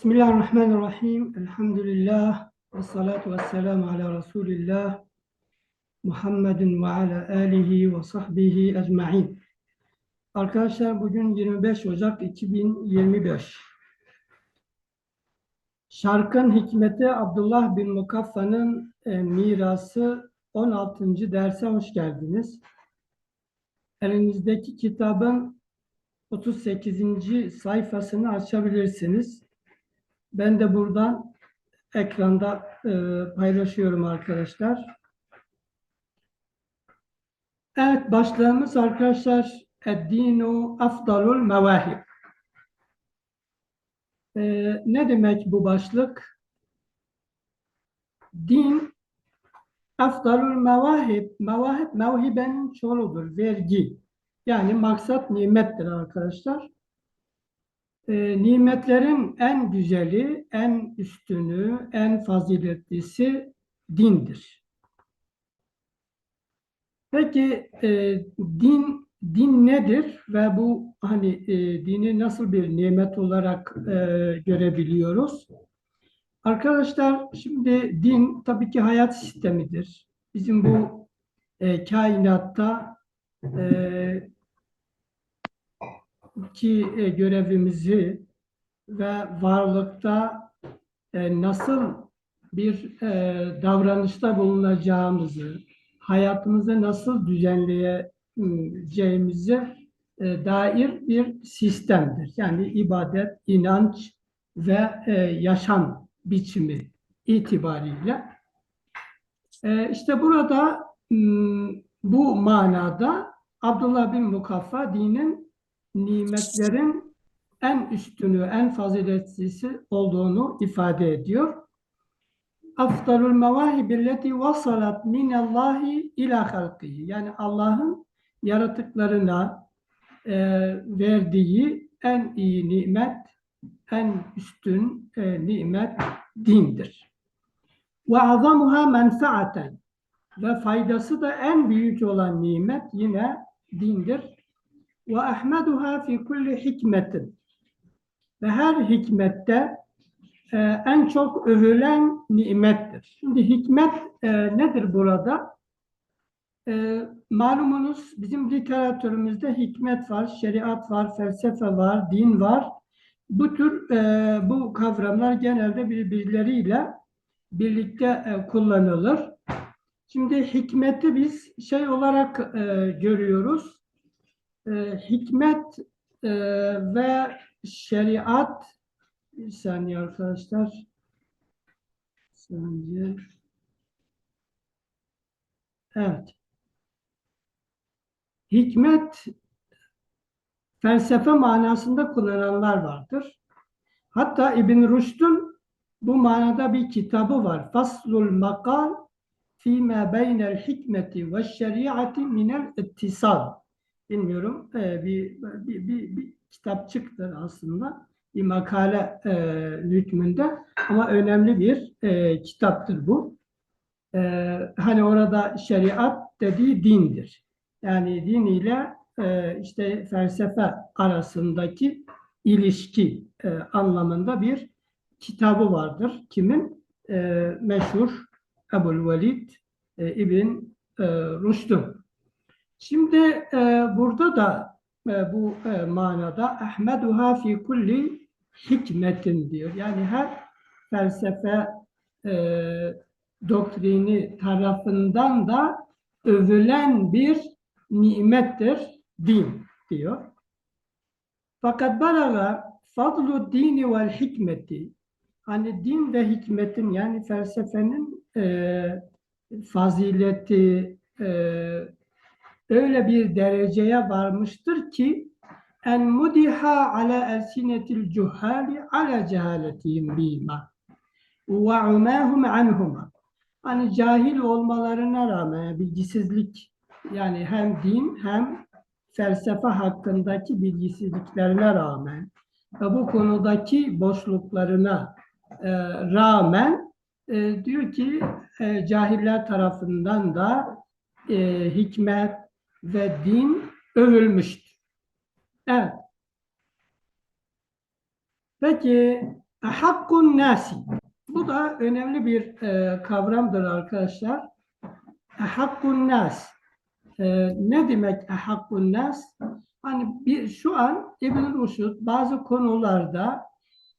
Bismillahirrahmanirrahim. Elhamdülillah. Ve salatu ve selamu ala Resulillah. Muhammedin ve ala alihi ve sahbihi ecma'in. Arkadaşlar bugün 25 Ocak 2025. Şarkın hikmeti Abdullah bin Mukaffa'nın e, mirası 16. derse hoş geldiniz. Elinizdeki kitabın 38. sayfasını açabilirsiniz. Ben de buradan ekranda e, paylaşıyorum arkadaşlar. Evet başlığımız arkadaşlar Eddinu afdalul mevahib. E, ne demek bu başlık? Din afdalul mevahib. Mevahib mevhibenin çoğuludur. Vergi. Yani maksat nimettir arkadaşlar. E, nimetlerin en güzeli, en üstünü, en faziletlisi dindir. Peki e, din din nedir ve bu hani e, dini nasıl bir nimet olarak e, görebiliyoruz? Arkadaşlar şimdi din tabii ki hayat sistemidir. Bizim bu e, kainatta e, ki e, görevimizi ve varlıkta e, nasıl bir e, davranışta bulunacağımızı, hayatımızı nasıl düzenleyeceğimize e, dair bir sistemdir. Yani ibadet, inanç ve yaşam biçimi itibariyle. İşte burada bu manada Abdullah bin Mukaffa dinin nimetlerin en üstünü, en faziletlisi olduğunu ifade ediyor. Afdalul mevahibilleti vasalat minallahi ila halkihi. Yani Allah'ın yaratıklarına e, verdiği en iyi nimet, en üstün e, nimet dindir. Ve azamuha menfaaten ve faydası da en büyük olan nimet yine dindir. Ve ahmeduha fi kulli hikmetin ve her hikmette e, en çok övülen nimettir. Şimdi hikmet e, nedir burada? E, malumunuz bizim literatürümüzde hikmet var, şeriat var, felsefe var, din var. Bu tür e, bu kavramlar genelde birbirleriyle birlikte e, kullanılır. Şimdi hikmeti biz şey olarak e, görüyoruz. E, hikmet e, ve şeriat bir saniye arkadaşlar. Bir saniye. Evet. Hikmet felsefe manasında kullananlar vardır. Hatta İbn Rüşd'ün bu manada bir kitabı var. Faslul makal fîmâ beynel hikmeti ve şeriati minel ittisal. Bilmiyorum e, bir, bir, bir, bir kitapçıktır aslında. Bir makale e, hükmünde ama önemli bir e, kitaptır bu. E, hani orada şeriat dediği dindir. Yani din ile e, işte felsefe arasındaki ilişki e, anlamında bir kitabı vardır. Kimin? E, meşhur Ebu'l-Velid e, İbn e, Rüşd'ün. Şimdi e, burada da e, bu e, manada Ahmeduha fi kulli hikmetin diyor. Yani her felsefe e, doktrini tarafından da övülen bir nimettir din diyor. Fakat balaga fadlu dini vel hikmeti hani din ve hikmetin yani felsefenin e, fazileti e, öyle bir dereceye varmıştır ki en mudiha ala elsinetil cuhali ala cehaletihim bima ve umahum anhuma. Hani cahil olmalarına rağmen bilgisizlik yani hem din hem felsefe hakkındaki bilgisizliklerine rağmen ve bu konudaki boşluklarına e, rağmen e, diyor ki e, cahiller tarafından da e, hikmet ve din övülmüştür. Evet. Peki Hakkun nasi. Bu da önemli bir e, kavramdır arkadaşlar. Hakkun nas. E, ne demek hakkun nas? Hani bir, şu an İbn Rushd bazı konularda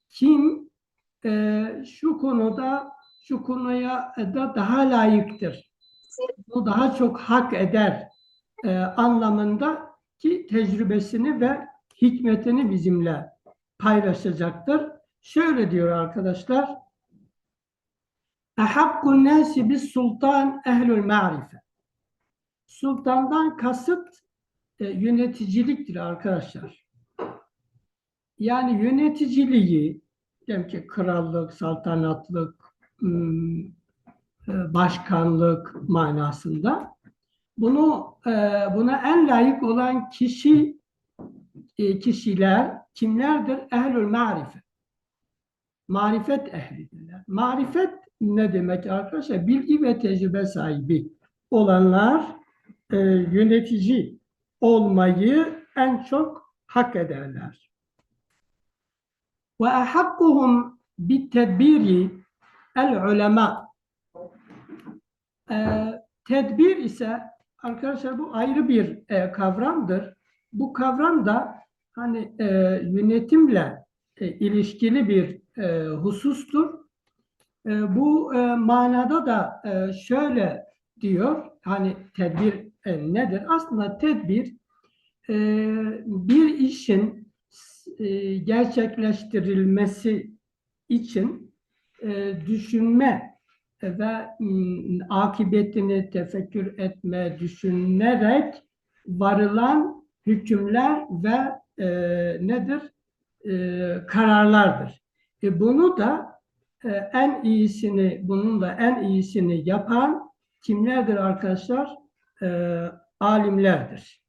kim e, şu konuda şu konuya da daha layıktır. Bu daha çok hak eder e, anlamında ki tecrübesini ve hikmetini bizimle paylaşacaktır. Şöyle diyor arkadaşlar. Ehakkun nasi bis sultan ehlül ma'rife. Sultandan kasıt e, yöneticiliktir arkadaşlar. Yani yöneticiliği diyelim ki krallık, saltanatlık, hmm, e, başkanlık manasında bunu e, buna en layık olan kişi e, kişiler kimlerdir? Ehlül marife. Marifet ehlidirler. Marifet ne demek arkadaşlar? Bilgi ve tecrübe sahibi olanlar e, yönetici olmayı en çok hak ederler. Ve ahakkuhum bit tedbiri el ulema. E, tedbir ise arkadaşlar bu ayrı bir e, kavramdır. Bu kavram da hani e, yönetimle e, ilişkili bir e, husustur. E, bu e, manada da e, şöyle diyor, hani tedbir e, nedir? Aslında tedbir e, bir işin e, gerçekleştirilmesi için e, düşünme ve m, akıbetini tefekkür etme, düşünerek varılan hükümler ve e, nedir? E, kararlardır. E, bunu da e, en iyisini, bunun da en iyisini yapan kimlerdir arkadaşlar? E, alimlerdir.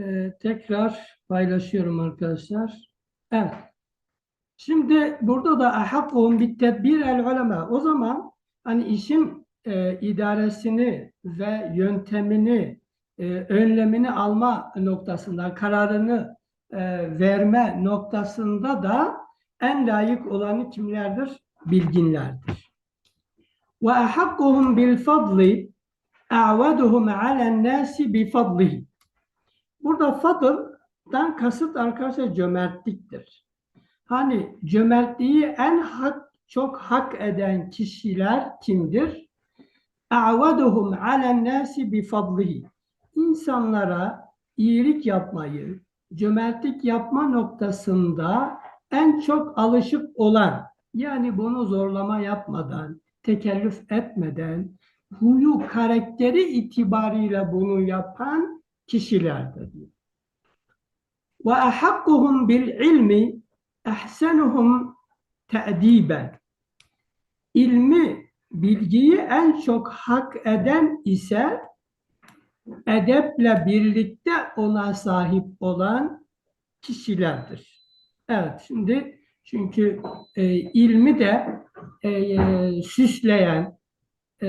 Ee, tekrar paylaşıyorum arkadaşlar. Evet. Şimdi burada da ahakkuhum bit tedbir el ulema. O zaman hani işin e, idaresini ve yöntemini, e, önlemini alma noktasında, kararını e, verme noktasında da en layık olanı kimlerdir? Bilginlerdir. Ve ahakkuhum bil fadli a'vaduhum alen nasi bi fadlihi. Burada fadıldan kasıt arkadaşlar cömertliktir. Hani cömertliği en hak, çok hak eden kişiler kimdir? اَعْوَدُهُمْ عَلَى النَّاسِ بِفَضْلِهِ İnsanlara iyilik yapmayı, cömertlik yapma noktasında en çok alışık olan, yani bunu zorlama yapmadan, tekellüf etmeden, huyu, karakteri itibariyle bunu yapan kişilerdir. Ve ahakkuhum bil ilmi ehsenuhum te'diben. İlmi, bilgiyi en çok hak eden ise edeple birlikte ona sahip olan kişilerdir. Evet, şimdi çünkü e, ilmi de e, süsleyen e,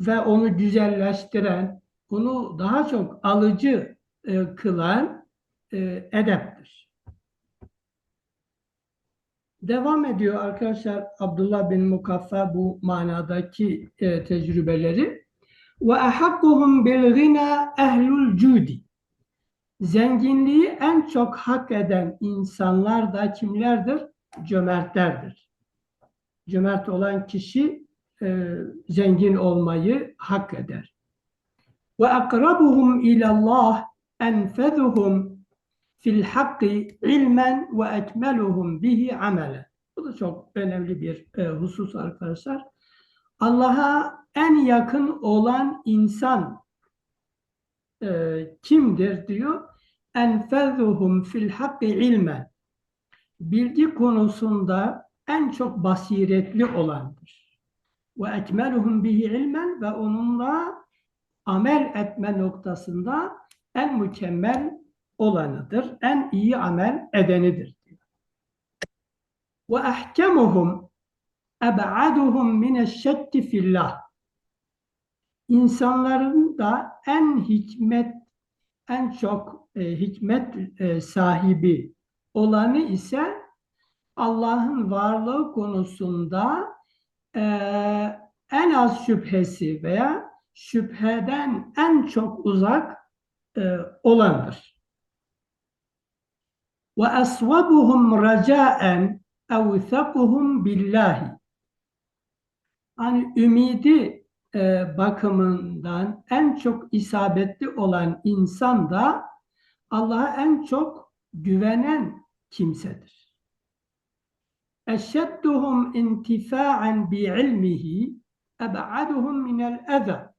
ve onu güzelleştiren, bunu daha çok alıcı e, kılan e, edeptir. Devam ediyor arkadaşlar Abdullah bin Mukaffa bu manadaki e, tecrübeleri. Ve ahakkuhum bil gina ehlul cudi. Zenginliği en çok hak eden insanlar da kimlerdir? Cömertlerdir. Cömert olan kişi e, zengin olmayı hak eder. Ve akrabuhum ilallah enfezuhum fil hakki ilmen ve ekmeluhum bihi amele. Bu da çok önemli bir e, husus arkadaşlar. Allah'a en yakın olan insan e, kimdir diyor. Enfezuhum fil hakki ilmen. Bilgi konusunda en çok basiretli olandır. Ve ekmeluhum bihi ilmen ve onunla amel etme noktasında en mükemmel olanıdır. En iyi amel edenidir. Ve ahkemuhum eb'aduhum mineşşekki fillah. İnsanların da en hikmet, en çok e, hikmet e, sahibi olanı ise Allah'ın varlığı konusunda e, en az şüphesi veya şüpheden en çok uzak e, olandır. Ve asvabuhum racaen evthakuhum billahi. Hani ümidi e, bakımından en çok isabetli olan insan da Allah'a en çok güvenen kimsedir. Eşedduhum intifa'en bi'ilmihi eb'aduhum minel eza.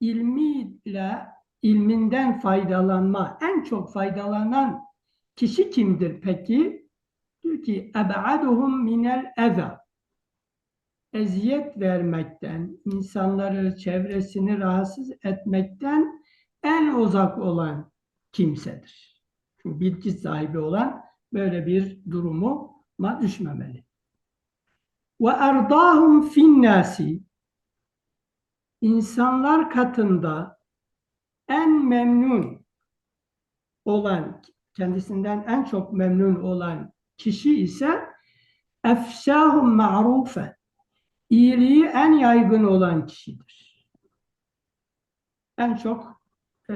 İlmiyle, ilminden faydalanma, en çok faydalanan kişi kimdir peki? Diyor ki eb'aduhum minel eza. Eziyet vermekten, insanları, çevresini rahatsız etmekten en uzak olan kimsedir. Çünkü bilgi sahibi olan böyle bir durumu düşmemeli. Ve erdahum finnasi insanlar katında en memnun olan, kendisinden en çok memnun olan kişi ise efşahum ma'rufen iyiliği en yaygın olan kişidir. En çok e,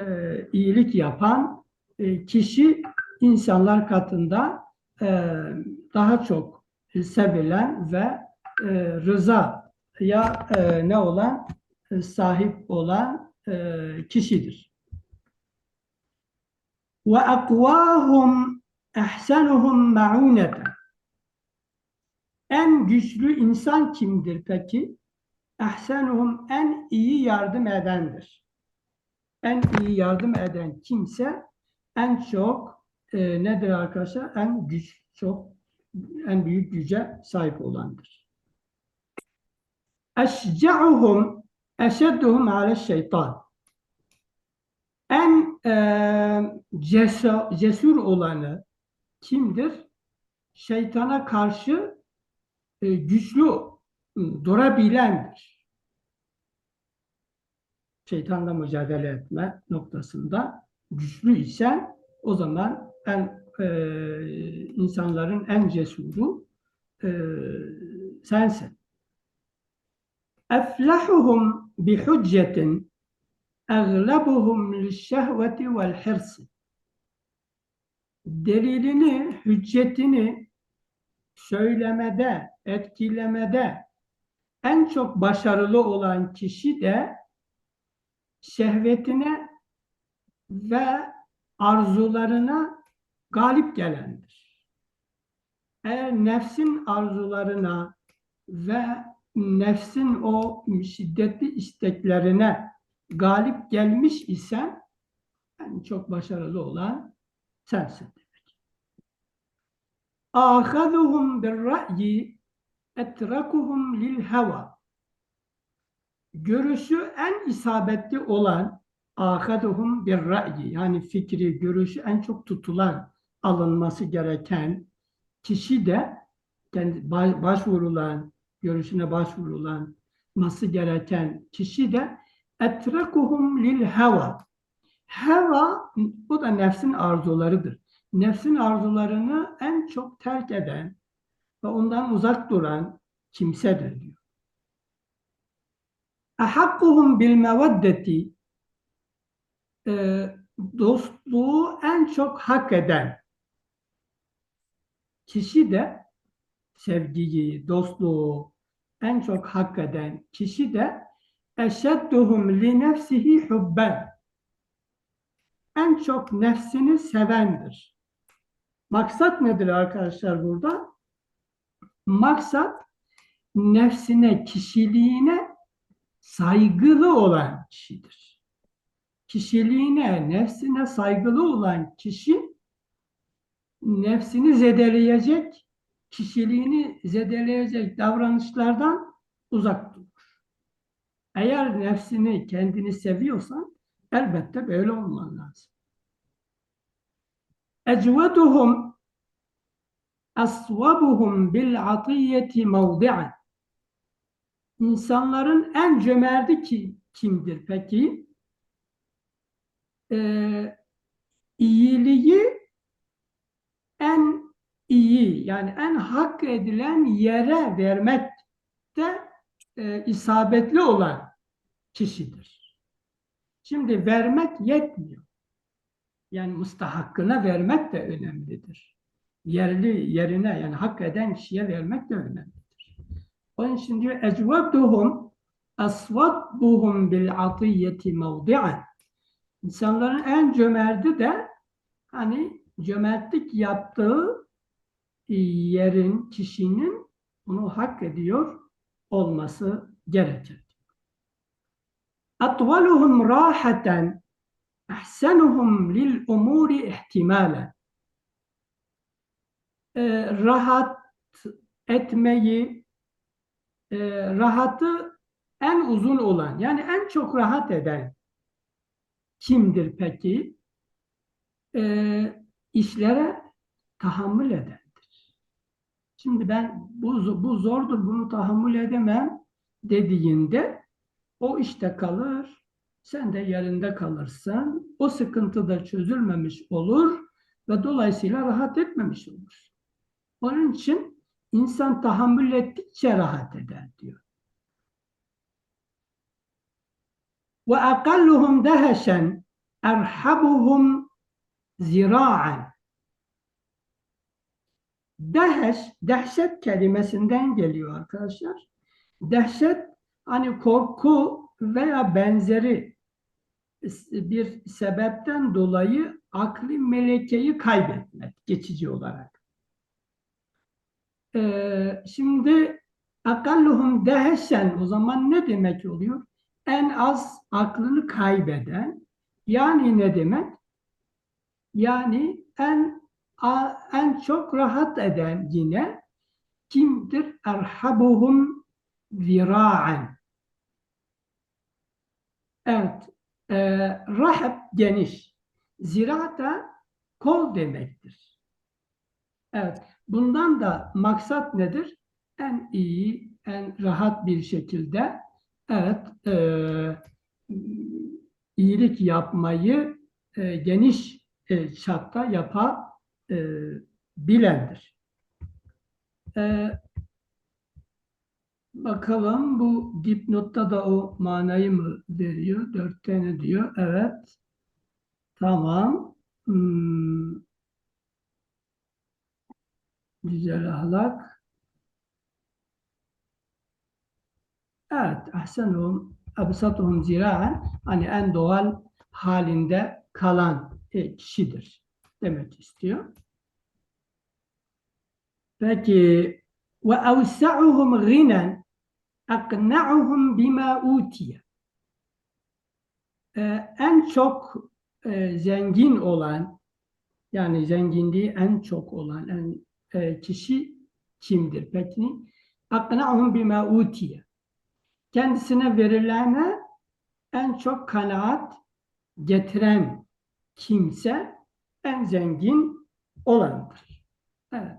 iyilik yapan e, kişi insanlar katında e, daha çok sevilen ve e, rıza ya e, ne olan sahip olan e, kişidir. Ve akvahum ehsenuhum ma'uneten en güçlü insan kimdir peki? Ehsenuhum en iyi yardım edendir. En iyi yardım eden kimse en çok e, nedir arkadaşlar? En güç, çok en büyük güce sahip olandır. Eşca'uhum eşedduhum ale şeytan. En e, cesur, cesur olanı kimdir? Şeytana karşı e, güçlü durabilendir. Şeytanla mücadele etme noktasında güçlü ise o zaman en e, insanların en cesuru e, sensin. Eflahuhum eglebuhum lişşehveti vel hirsi. Delilini, hüccetini söylemede, etkilemede en çok başarılı olan kişi de şehvetine ve arzularına galip gelendir. Eğer nefsin arzularına ve nefsin o şiddetli isteklerine galip gelmiş isen en çok başarılı olan sensin. Ahaduhum bir ra'yi etrakuhum lil heva. Görüşü en isabetli olan ahaduhum bir ra'yi yani fikri, görüşü en çok tutulan, alınması gereken kişi de kendi başvurulan, görüşüne başvurulanması gereken kişi de etrakuhum lil heva. Heva bu da nefsin arzularıdır nefsin arzularını en çok terk eden ve ondan uzak duran kimsedir diyor. Ahakkuhum bil meveddeti dostluğu en çok hak eden kişi de sevgiyi, dostluğu en çok hak eden kişi de eşedduhum li nefsihi hubben en çok nefsini sevendir. Maksat nedir arkadaşlar burada? Maksat nefsine, kişiliğine saygılı olan kişidir. Kişiliğine, nefsine saygılı olan kişi nefsini zedeleyecek, kişiliğini zedeleyecek davranışlardan uzak durur. Eğer nefsini, kendini seviyorsan elbette böyle olman lazım. ecveduhum asvabuhum bil atiyeti mevdi'an. İnsanların en cömerti ki, kimdir peki? Ee, iyiliği iyi yani en hak edilen yere vermekte e, isabetli olan kişidir. Şimdi vermek yetmiyor. Yani mustahakkına vermek de önemlidir. Yerli yerine yani hak eden kişiye vermek de önemlidir. Onun için diyor ecvaduhum asvabuhum bil atiyeti mevdi'an. İnsanların en cömerti de hani cömertlik yaptığı yerin, kişinin bunu hak ediyor olması gerekir. Atvaluhum rahaten ahsenuhum lil umuri ihtimalen. Ee, rahat etmeyi, e, rahatı en uzun olan, yani en çok rahat eden kimdir peki? Ee, işlere tahammül edendir. Şimdi ben bu, bu zordur, bunu tahammül edemem dediğinde o işte kalır, sen de yerinde kalırsın. O sıkıntı da çözülmemiş olur ve dolayısıyla rahat etmemiş olur. Onun için insan tahammül ettikçe rahat eder diyor. Ve akalluhum deheşen erhabuhum zira'an. Deheş, dehşet kelimesinden geliyor arkadaşlar. Dehşet hani korku veya benzeri bir sebepten dolayı akli melekeyi kaybetmek geçici olarak. Ee, şimdi akalluhum deheşen o zaman ne demek oluyor? En az aklını kaybeden yani ne demek? Yani en en çok rahat eden yine kimdir? Erhabuhum zira'an. Evet. E, rahab geniş. Zirata kol demektir. Evet. Bundan da maksat nedir? En iyi, en rahat bir şekilde evet e, iyilik yapmayı e, geniş e, çapta yapa e, bilendir. E, bakalım bu dipnotta da o manayı mı veriyor? Dört tane diyor. Evet. Tamam. Hmm. Güzel ahlak. Evet. Ahsenuhum absatuhum zira'an hani en doğal halinde kalan e, kişidir demek istiyor. Peki ve evsa'uhum ginen akna'uhum bima utiye. Ee, en çok e, zengin olan yani zenginliği en çok olan en, e, kişi kimdir peki? Akna'uhum bima utiye. Kendisine verilene en çok kanaat getiren kimse en zengin olandır. Evet.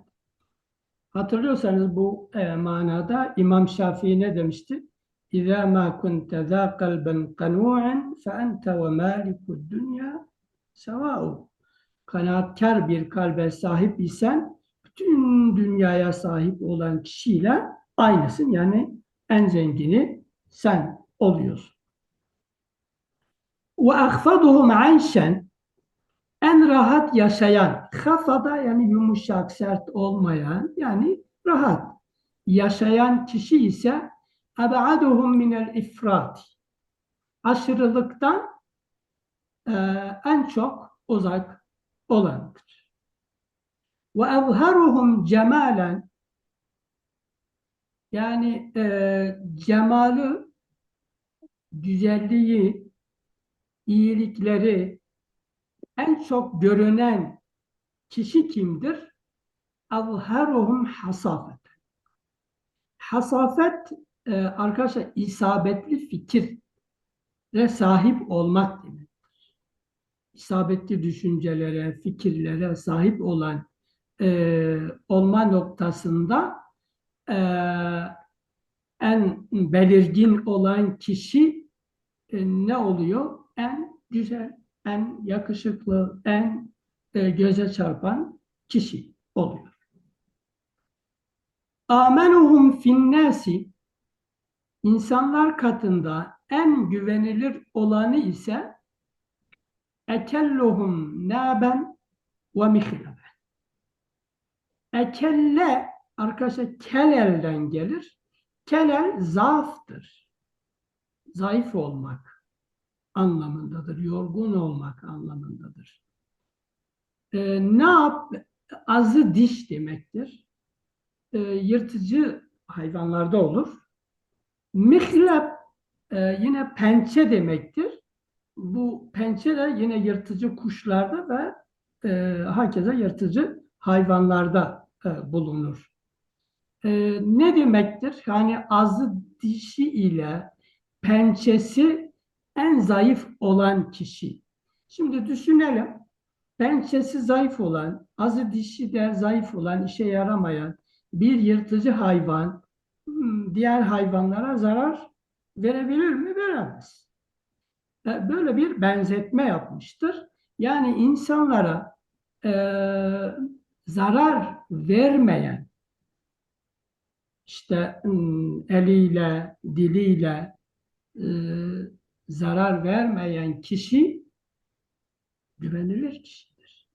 Hatırlıyorsanız bu e, manada İmam Şafii ne demişti? İzâ mâ kunte zâ kalben kanû'en fe ente ve mâlikud dünya sevâ'u. Kanaatkar bir kalbe sahip isen bütün dünyaya sahip olan kişiyle aynısın. Yani en zengini sen oluyorsun. Ve ahfaduhum anşen en rahat yaşayan, kafada yani yumuşak, sert olmayan, yani rahat yaşayan kişi ise eb'aduhum minel ifrat. Aşırılıktan e, en çok uzak olandır. Ve evharuhum cemalen yani e, cemalı, güzelliği, iyilikleri, en çok görünen kişi kimdir? Azharuhum hasafet. Hasafet e, arkadaşlar isabetli fikire sahip olmak demektir. isabetli düşüncelere, fikirlere sahip olan e, olma noktasında e, en belirgin olan kişi e, ne oluyor? En güzel, en yakışıklı, en e, göze çarpan kişi oluyor. Amenuhum finnâsi insanlar katında en güvenilir olanı ise ekelluhum naben ve mihleben. Ekelle arkadaşlar kelelden gelir. Kelel zaaftır. Zayıf olmak anlamındadır. Yorgun olmak anlamındadır. Ee, ne? Azı diş demektir. Ee, yırtıcı hayvanlarda olur. Mihlep e, yine pençe demektir. Bu pençe de yine yırtıcı kuşlarda ve e, hakeza yırtıcı hayvanlarda e, bulunur. E, ne demektir? Yani azı dişi ile pençesi en zayıf olan kişi. Şimdi düşünelim. Pençesi zayıf olan, azı dişi de zayıf olan, işe yaramayan bir yırtıcı hayvan hmm, diğer hayvanlara zarar verebilir mi? Veremez. E, böyle bir benzetme yapmıştır. Yani insanlara e, zarar vermeyen, işte hmm, eliyle, diliyle e, zarar vermeyen kişi güvenilir kişidir.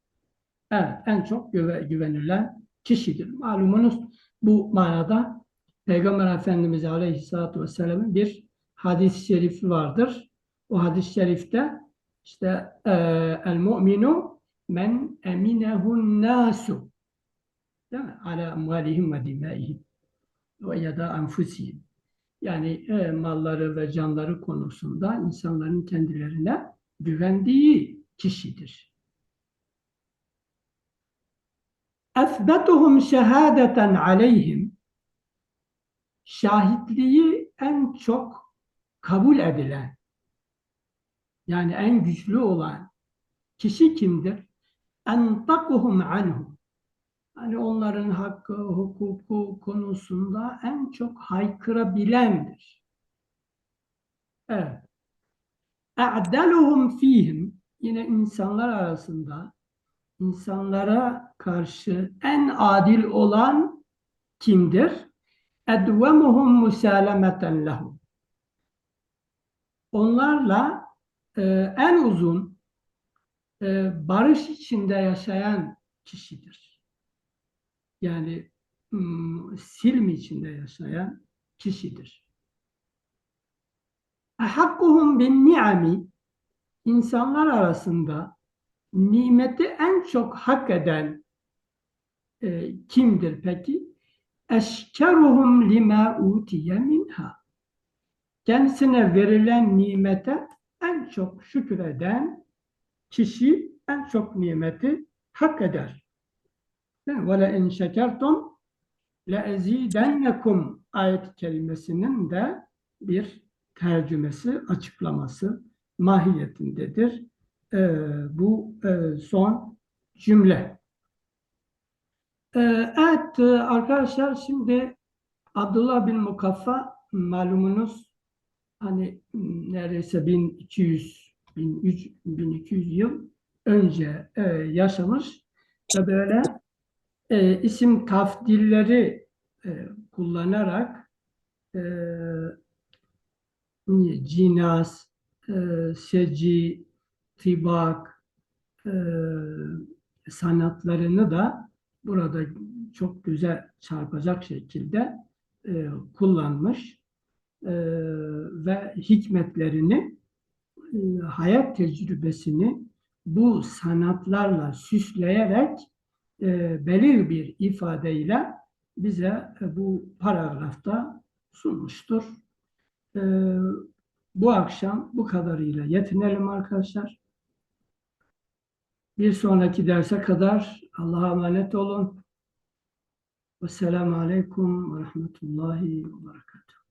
Evet, en çok güve, güvenilen kişidir. Malumunuz bu manada Peygamber Efendimiz Aleyhisselatü Vesselam'ın bir hadis-i şerifi vardır. O hadis-i şerifte işte e, el mu'minu men eminehun nasu değil mi? Ala amvalihim ve dimaihim ve ya da anfusihim. Yani e, malları ve canları konusunda insanların kendilerine güvendiği kişidir. Efbetuhum şehadeten aleyhim şahitliği en çok kabul edilen yani en güçlü olan kişi kimdir? Entakuhum anhum hani onların hakkı, hukuku konusunda en çok haykırabilendir. Evet. E'deluhum fihim yine insanlar arasında insanlara karşı en adil olan kimdir? Edvemuhum musalemeten lehum. Onlarla e, en uzun e, barış içinde yaşayan kişidir. Yani silm içinde yaşayan kişidir. Hakkuhum bin ni'ami insanlar arasında nimeti en çok hak eden e, kimdir peki? Eşkeruhum lima utiye minha. Kendisine verilen nimete en çok şükreden kişi en çok nimeti hak eder. Ve le in şekertum le ezidennekum ayet kelimesinin de bir tercümesi, açıklaması mahiyetindedir. Ee, bu e, son cümle. Ee, evet arkadaşlar şimdi Abdullah bin Mukaffa malumunuz hani neredeyse 1200 1300 1200 yıl önce e, yaşamış ve böyle e, isim tafdilleri e, kullanarak e, cinas, e, seci, tibak e, sanatlarını da burada çok güzel çarpacak şekilde e, kullanmış e, ve hikmetlerini e, hayat tecrübesini bu sanatlarla süsleyerek e, belirli bir ifadeyle bize e, bu paragrafta sunmuştur. E, bu akşam bu kadarıyla yetinelim arkadaşlar. Bir sonraki derse kadar Allah'a emanet olun. Vesselamu Aleyküm ve Rahmetullahi ve Berekatuhu.